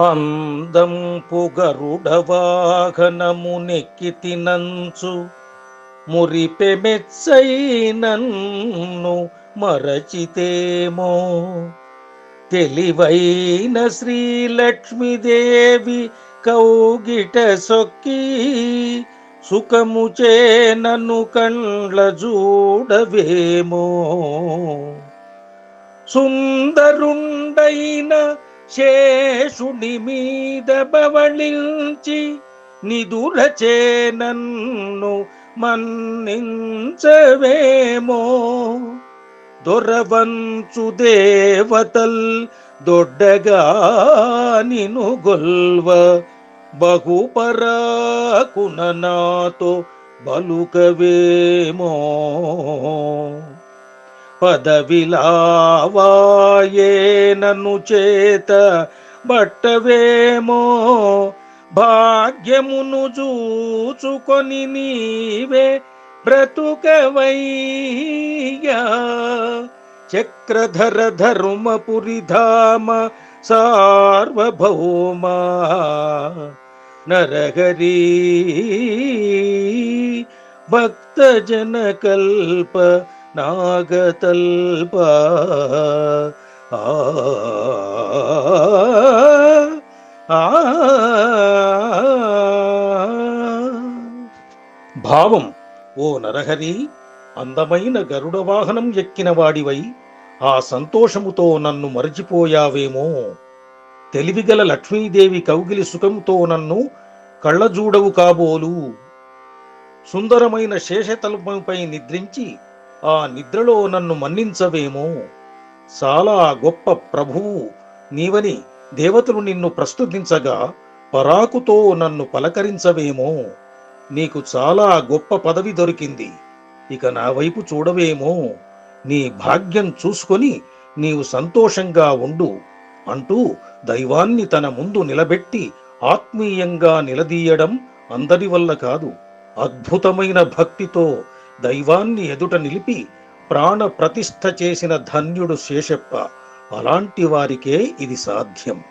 అందం పుగరుడవాహనము నెక్కి తినంచు మురిపెమెచ్చై నన్ను మరచితేమో. తెలివైన శ్రీలక్ష్మీదేవి కౌగిట సొక్కి సుఖముచే నన్ను కండ్ల చూడవేమో సుందరుండైన శేషుని మీద బవళించి నిదురచే నన్ను మన్నించవేమో. దొరవంచు దేవతల్ దొడ్డగా నిను గొల్వ. బహుపరాకున నాతో బలుకవేమో. పదవిలావాయే నన్ను చేత బట్టవేమో భాగ్యమును చూచుకొని నీవే బ్రతుకవయ్యా. చక్రధర ధర్మపురి ధామ సార్వభౌమ నరహరి భక్తజన కల్ప నాగతల్ప. ఆ భావం ఓ నరహరి అందమైన గరుడ వాహనం ఎక్కిన వాడివై ఆ సంతోషముతో నన్ను మరచిపోయావేమో. తెలివిగల లక్ష్మీదేవి కౌగిలి సుఖంతో నన్ను కళ్ళజూడవు కాబోలు. సుందరమైన శేషతల్పంపై నిద్రించి ఆ నిద్రలో నన్ను మన్నించవేమో? చాలా గొప్ప ప్రభువు నీవని దేవతలు నిన్ను ప్రస్తుతించగా పరాకుతో నన్ను పలకరించవేమో? నీకు చాలా గొప్ప పదవి దొరికింది. ఇక నా వైపు చూడవేమో? నీ భాగ్యం చూసుకొని నీవు సంతోషంగా ఉండు అంటూ దైవాన్ని తన ముందు నిలబెట్టి ఆత్మీయంగా నిలదీయడం అందరి వల్ల కాదు. అద్భుతమైన భక్తితో దైవాన్ని ఎదుట నిలిపి ప్రాణ ప్రతిష్ఠ చేసిన ధన్యుడు శేషప్ప. అలాంటి వారికే ఇది సాధ్యం.